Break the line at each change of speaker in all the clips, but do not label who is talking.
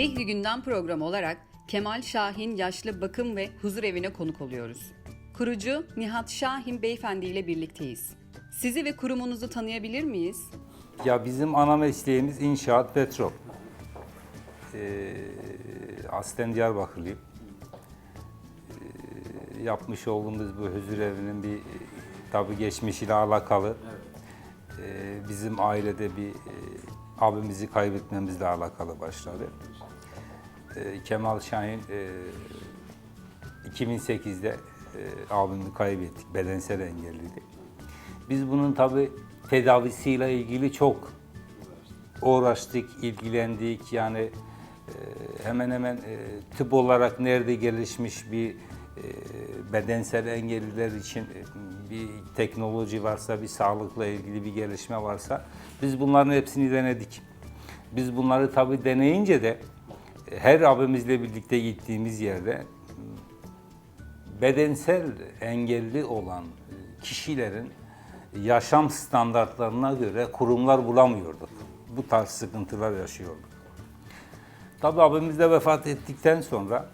Şehri Gündem programı olarak Kemal Şahin Yaşlı Bakım ve Huzur Evi'ne konuk oluyoruz. Kurucu Nihat Şahin Beyefendi ile birlikteyiz. Sizi ve kurumunuzu tanıyabilir miyiz?
Ya bizim ana mesleğimiz inşaat petrol. Ee, aslen Diyarbakırlıyım. Ee, yapmış olduğumuz bu huzur evinin bir tabi geçmişiyle alakalı. Ee, bizim ailede bir e, abimizi kaybetmemizle alakalı başladı. Ee, Kemal Şahin e, 2008'de e, abimi kaybettik. Bedensel engelliydi. Biz bunun tabi tedavisiyle ilgili çok uğraştık, ilgilendik. Yani e, hemen hemen e, tıp olarak nerede gelişmiş bir e, bedensel engelliler için e, bir teknoloji varsa, bir sağlıkla ilgili bir gelişme varsa biz bunların hepsini denedik. Biz bunları tabi deneyince de e, her abimizle birlikte gittiğimiz yerde bedensel engelli olan kişilerin yaşam standartlarına göre kurumlar bulamıyorduk. Bu tarz sıkıntılar yaşıyorduk. Tabii abimiz de vefat ettikten sonra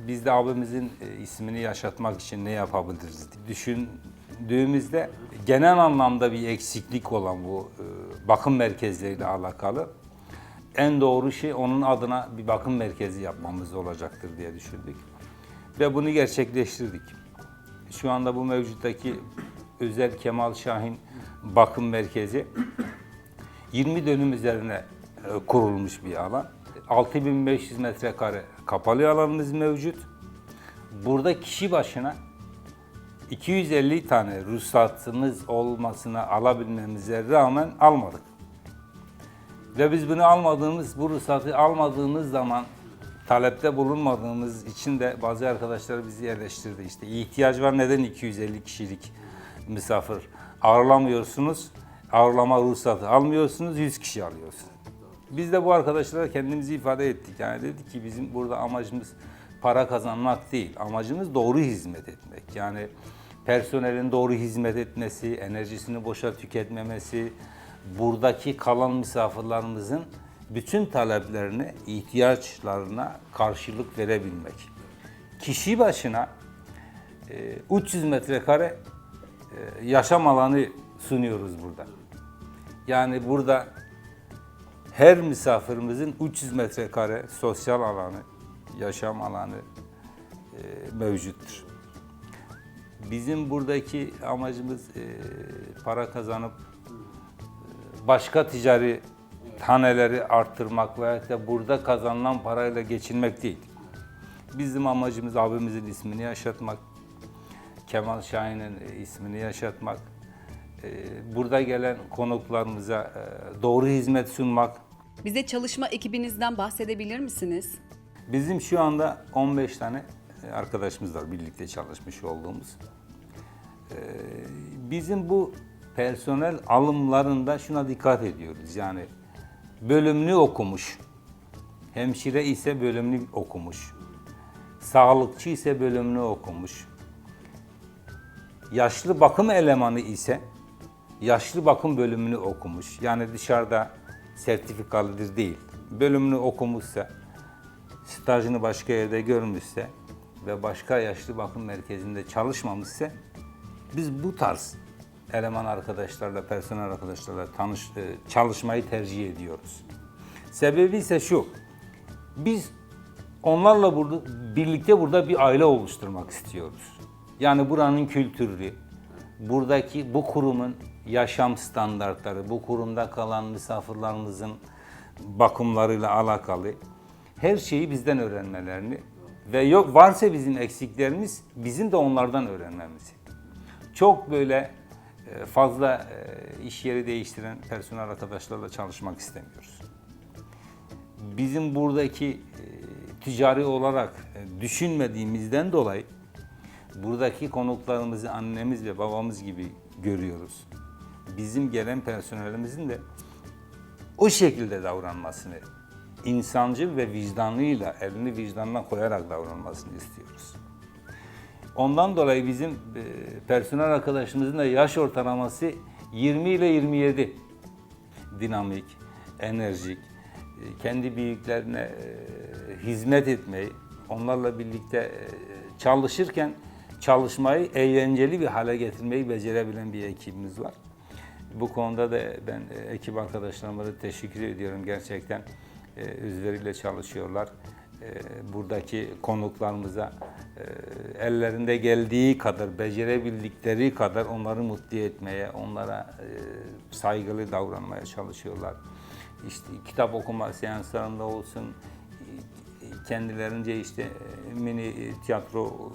biz de abimizin e, ismini yaşatmak için ne yapabiliriz diye düşündüğümüzde genel anlamda bir eksiklik olan bu e, bakım merkezleriyle alakalı en doğru şey onun adına bir bakım merkezi yapmamız olacaktır diye düşündük. Ve bunu gerçekleştirdik. Şu anda bu mevcuttaki özel Kemal Şahin Bakım Merkezi 20 dönüm üzerine e, kurulmuş bir alan. 6500 metrekare kapalı alanımız mevcut. Burada kişi başına 250 tane ruhsatımız olmasına alabilmemize rağmen almadık. Ve biz bunu almadığımız, bu ruhsatı almadığımız zaman talepte bulunmadığımız için de bazı arkadaşlar bizi eleştirdi. İşte ihtiyaç var neden 250 kişilik misafir ağırlamıyorsunuz, ağırlama ruhsatı almıyorsunuz, 100 kişi alıyorsunuz. Biz de bu arkadaşlara kendimizi ifade ettik. Yani dedik ki bizim burada amacımız para kazanmak değil, amacımız doğru hizmet etmek. Yani personelin doğru hizmet etmesi, enerjisini boşa tüketmemesi, buradaki kalan misafirlerimizin bütün taleplerine, ihtiyaçlarına karşılık verebilmek. Kişi başına e, 300 metrekare e, yaşam alanı sunuyoruz burada. Yani burada her misafirimizin 300 metrekare sosyal alanı, yaşam alanı e, mevcuttur. Bizim buradaki amacımız e, para kazanıp e, başka ticari taneleri arttırmak veya da burada kazanılan parayla geçinmek değil. Bizim amacımız abimizin ismini yaşatmak, Kemal Şahin'in e, ismini yaşatmak, e, burada gelen konuklarımıza e, doğru hizmet sunmak.
Bize çalışma ekibinizden bahsedebilir misiniz?
Bizim şu anda 15 tane arkadaşımız var birlikte çalışmış olduğumuz. Bizim bu personel alımlarında şuna dikkat ediyoruz. Yani bölümlü okumuş, hemşire ise bölümlü okumuş, sağlıkçı ise bölümlü okumuş, yaşlı bakım elemanı ise yaşlı bakım bölümünü okumuş. Yani dışarıda sertifikalıdır değil. Bölümünü okumuşsa, stajını başka yerde görmüşse ve başka yaşlı bakım merkezinde çalışmamışsa biz bu tarz eleman arkadaşlarla, personel arkadaşlarla tanış, e, çalışmayı tercih ediyoruz. Sebebi ise şu, biz onlarla burada birlikte burada bir aile oluşturmak istiyoruz. Yani buranın kültürü, buradaki bu kurumun yaşam standartları, bu kurumda kalan misafirlerimizin bakımlarıyla alakalı her şeyi bizden öğrenmelerini ve yok varsa bizim eksiklerimiz bizim de onlardan öğrenmemizi. Çok böyle fazla e, iş yeri değiştiren personel arkadaşlarla çalışmak istemiyoruz. Bizim buradaki e, ticari olarak düşünmediğimizden dolayı buradaki konuklarımızı annemiz ve babamız gibi görüyoruz. Bizim gelen personelimizin de o şekilde davranmasını, insancıl ve vicdanlıyla, elini vicdanına koyarak davranmasını istiyoruz. Ondan dolayı bizim e, personel arkadaşımızın da yaş ortalaması 20 ile 27. Dinamik, enerjik, e, kendi büyüklerine e, hizmet etmeyi, onlarla birlikte çalışırken çalışmayı eğlenceli bir hale getirmeyi becerebilen bir ekibimiz var. Bu konuda da ben ekip arkadaşlarıma da teşekkür ediyorum gerçekten. E, özveriyle çalışıyorlar. E, buradaki konuklarımıza e, ellerinde geldiği kadar, becerebildikleri kadar onları mutlu etmeye, onlara e, saygılı davranmaya çalışıyorlar. İşte kitap okuma seanslarında olsun, kendilerince işte e, mini tiyatro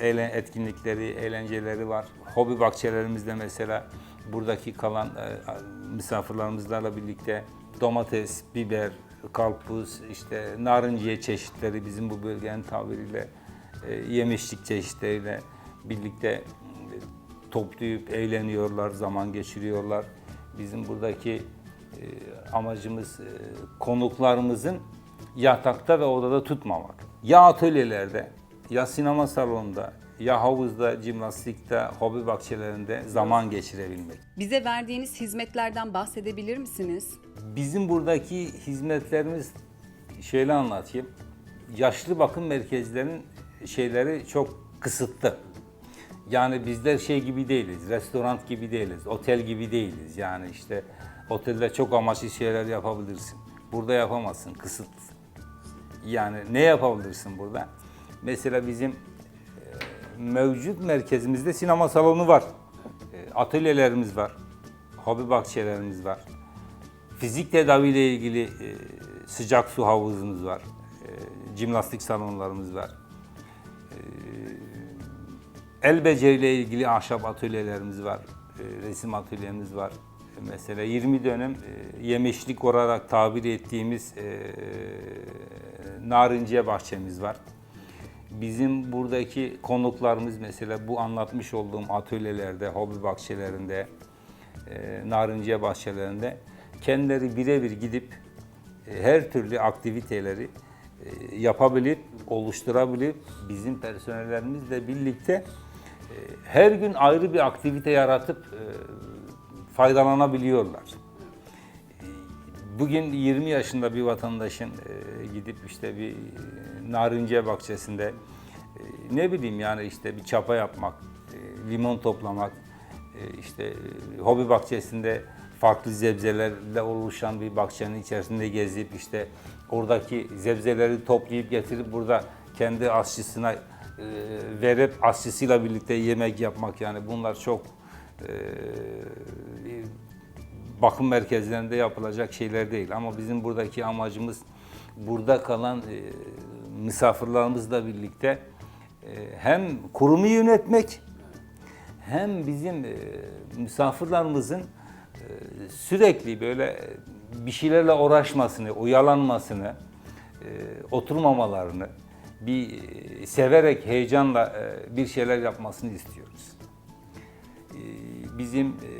etkinlikleri, eğlenceleri var. Hobi bahçelerimizde mesela buradaki kalan misafirlerimizlerle birlikte domates, biber, karpuz, işte narinciye çeşitleri bizim bu bölgenin tabiriyle e, yemişlik çeşitleriyle birlikte e, toplayıp eğleniyorlar, zaman geçiriyorlar. Bizim buradaki e, amacımız e, konuklarımızın yatakta ve odada tutmamak. Ya atölyelerde, ya sinema salonunda, ya havuzda, jimnastikte, hobi bahçelerinde zaman geçirebilmek.
Bize verdiğiniz hizmetlerden bahsedebilir misiniz?
Bizim buradaki hizmetlerimiz şöyle anlatayım. Yaşlı bakım merkezlerinin şeyleri çok kısıtlı. Yani bizler şey gibi değiliz, restoran gibi değiliz, otel gibi değiliz. Yani işte otelde çok amaçlı şeyler yapabilirsin. Burada yapamazsın, kısıtlı. Yani ne yapabilirsin burada? Mesela bizim mevcut merkezimizde sinema salonu var. E, Atölyelerimiz var. Hobi bahçelerimiz var. Fizik tedaviyle ilgili e, sıcak su havuzumuz var. E, jimnastik salonlarımız var. E, el beceriyle ilgili ahşap atölyelerimiz var. E, resim atölyemiz var. E, mesela 20 dönem e, yemişlik olarak tabir ettiğimiz e, narinciye bahçemiz var. Bizim buradaki konuklarımız mesela bu anlatmış olduğum atölyelerde, hobi bahçelerinde, e, narinciye bahçelerinde kendileri birebir gidip e, her türlü aktiviteleri e, yapabilip, oluşturabilip bizim personellerimizle birlikte e, her gün ayrı bir aktivite yaratıp e, faydalanabiliyorlar. Bugün 20 yaşında bir vatandaşın e, gidip işte bir e, narinciye bahçesinde e, ne bileyim yani işte bir çapa yapmak, limon toplamak, işte e, hobi bahçesinde farklı zebzelerle oluşan bir bahçenin içerisinde gezip işte oradaki zebzeleri toplayıp getirip burada kendi aşçısına verip aşçısıyla birlikte yemek yapmak yani bunlar çok bakım merkezlerinde yapılacak şeyler değil. Ama bizim buradaki amacımız burada kalan e, misafirlerimizle birlikte e, hem kurumu yönetmek hem bizim e, misafirlerimizin e, sürekli böyle bir şeylerle uğraşmasını, oyalanmasını, e, oturmamalarını, bir e, severek, heyecanla e, bir şeyler yapmasını istiyoruz. E, bizim e,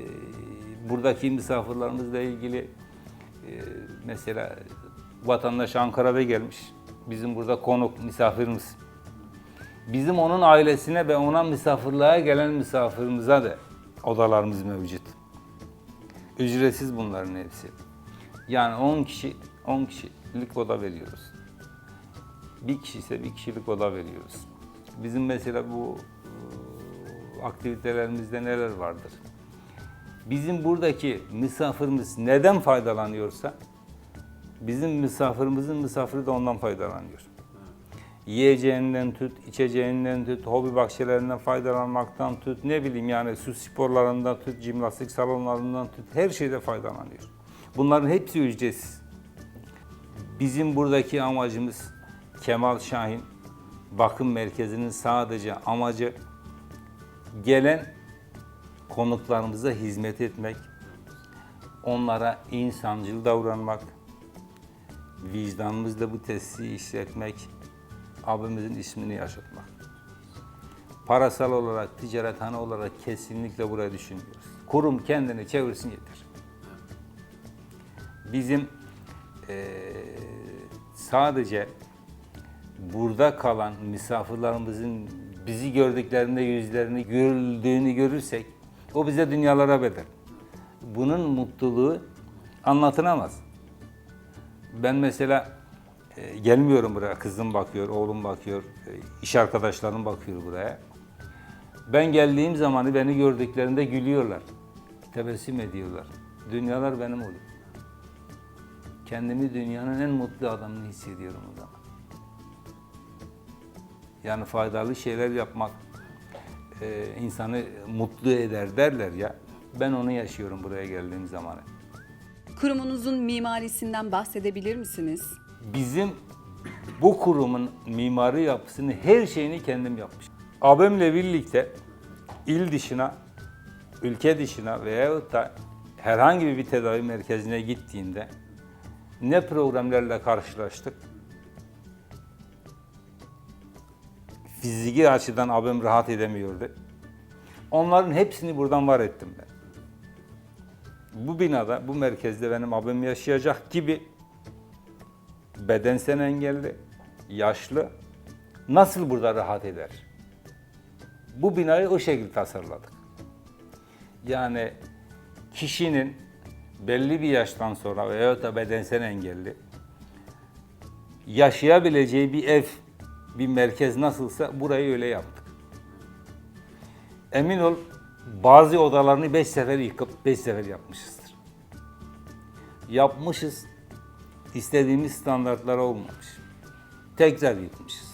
buradaki misafirlerimizle ilgili e, mesela vatandaş Ankara'da gelmiş. Bizim burada konuk misafirimiz. Bizim onun ailesine ve ona misafirliğe gelen misafirimize de odalarımız mevcut. Ücretsiz bunların hepsi. Yani 10 kişi 10 kişilik oda veriyoruz. Bir kişi ise bir kişilik oda veriyoruz. Bizim mesela bu e, aktivitelerimizde neler vardır? Bizim buradaki misafirimiz neden faydalanıyorsa bizim misafirimizin misafiri de ondan faydalanıyor. Yiyeceğinden tut, içeceğinden tut, hobi bahçelerinden faydalanmaktan tut, ne bileyim yani su sporlarından tut, jimnastik salonlarından tut, her şeyde faydalanıyor. Bunların hepsi ücretsiz. Bizim buradaki amacımız Kemal Şahin Bakım Merkezi'nin sadece amacı gelen konuklarımıza hizmet etmek, onlara insancıl davranmak, vicdanımızla bu tesisi işletmek, abimizin ismini yaşatmak. Parasal olarak, ticarethane olarak kesinlikle buraya düşünmüyoruz. Kurum kendini çevirsin yeter. Bizim eee, sadece burada kalan misafirlerimizin bizi gördüklerinde yüzlerini güldüğünü görürsek o bize dünyalara bedel. Bunun mutluluğu anlatılamaz. Ben mesela e, gelmiyorum buraya. Kızım bakıyor, oğlum bakıyor, e, iş arkadaşlarım bakıyor buraya. Ben geldiğim zamanı beni gördüklerinde gülüyorlar. Tebessüm ediyorlar. Dünyalar benim oluyor. Kendimi dünyanın en mutlu adamını hissediyorum o zaman. Yani faydalı şeyler yapmak e, insanı mutlu eder derler ya. Ben onu yaşıyorum buraya geldiğim zaman.
Kurumunuzun mimarisinden bahsedebilir misiniz?
Bizim bu kurumun mimari yapısını, her şeyini kendim yapmışım. Abimle birlikte il dışına, ülke dışına veyahut da herhangi bir tedavi merkezine gittiğinde ne problemlerle karşılaştık? Fiziki açıdan abim rahat edemiyordu. Onların hepsini buradan var ettim ben. Bu binada, bu merkezde benim abim yaşayacak gibi bedensel engelli, yaşlı nasıl burada rahat eder? Bu binayı o şekilde tasarladık. Yani kişinin belli bir yaştan sonra veya da bedensel engelli yaşayabileceği bir ev, bir merkez nasılsa burayı öyle yaptık. Emin ol bazı odalarını beş sefer yıkıp beş sefer yapmışızdır. Yapmışız, istediğimiz standartlara olmamış. Tekrar yıkmışız.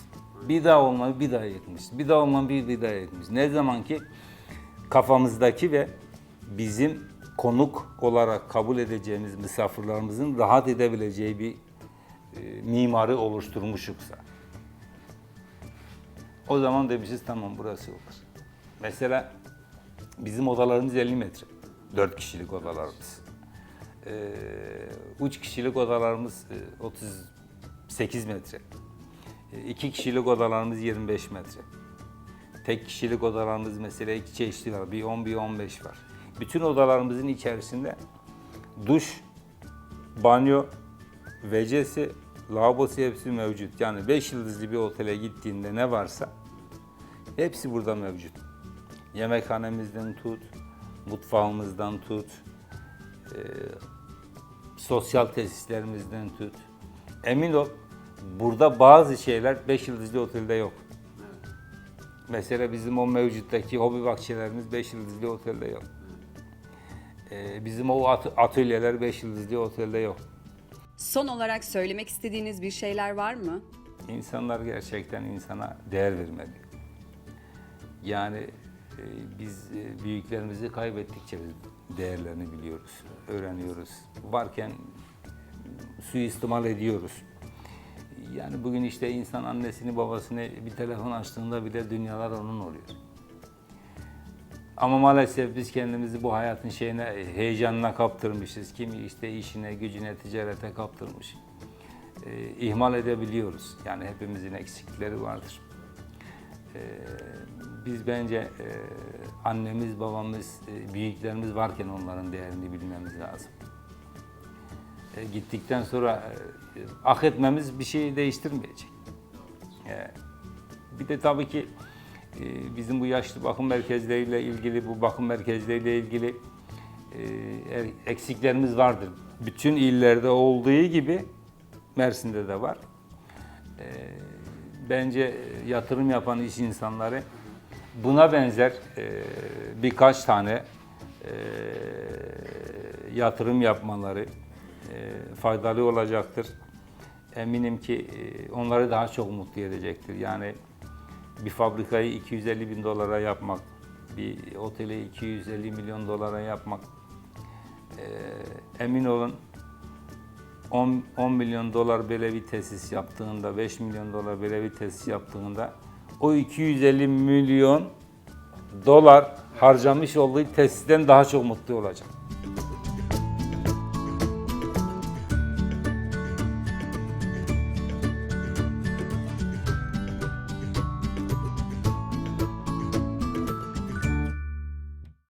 Bir daha olmadı, bir daha yıkmışız. Bir daha olmadı, bir, daha yıkmışız. Ne zaman ki kafamızdaki ve bizim konuk olarak kabul edeceğimiz misafirlerimizin rahat edebileceği bir e, mimari oluşturmuşuksa. O zaman demişiz tamam burası olur. Mesela bizim odalarımız 50 metre. 4 kişilik odalarımız. Ee, üç kişilik odalarımız e, 38 metre. E, iki kişilik odalarımız 25 metre. Tek kişilik odalarımız mesela iki çeşitli var. Bir 10 bir 15 var. Bütün odalarımızın içerisinde duş, banyo, vecesi, lavabosu hepsi mevcut. Yani 5 yıldızlı bir otele gittiğinde ne varsa hepsi burada mevcut. Yemekhanemizden tut, mutfağımızdan tut, e, sosyal tesislerimizden tut. Emin ol burada bazı şeyler 5 yıldızlı otelde yok. Mesela bizim o mevcuttaki hobi bahçelerimiz 5 yıldızlı otelde yok. E, bizim o at- atölyeler 5 yıldızlı otelde yok.
Son olarak söylemek istediğiniz bir şeyler var mı?
İnsanlar gerçekten insana değer vermeli. Yani e, biz e, büyüklerimizi kaybettikçe biz değerlerini biliyoruz, öğreniyoruz. Varken suistimal ediyoruz. Yani bugün işte insan annesini babasını bir telefon açtığında bile dünyalar onun oluyor. Ama maalesef biz kendimizi bu hayatın şeyine, heyecanına kaptırmışız. Kimi işte işine, gücüne, ticarete kaptırmış. Ee, ihmal edebiliyoruz. Yani hepimizin eksiklikleri vardır. Ee, biz bence e, annemiz, babamız, e, büyüklerimiz varken onların değerini bilmemiz lazım. E, gittikten sonra e, hak etmemiz bir şeyi değiştirmeyecek. E, bir de tabii ki e, bizim bu yaşlı bakım merkezleriyle ilgili, bu bakım merkezleriyle ilgili e, er- eksiklerimiz vardır. Bütün illerde olduğu gibi Mersin'de de var. E, bence yatırım yapan iş insanları buna benzer e, birkaç tane e, yatırım yapmaları faydalı olacaktır. Eminim ki onları daha çok mutlu edecektir. Yani bir fabrikayı 250 bin dolara yapmak, bir oteli 250 milyon dolara yapmak, e, emin olun 10, 10 milyon dolar böyle bir tesis yaptığında, 5 milyon dolar böyle bir tesis yaptığında o 250 milyon dolar harcamış olduğu tesisten daha çok mutlu olacak.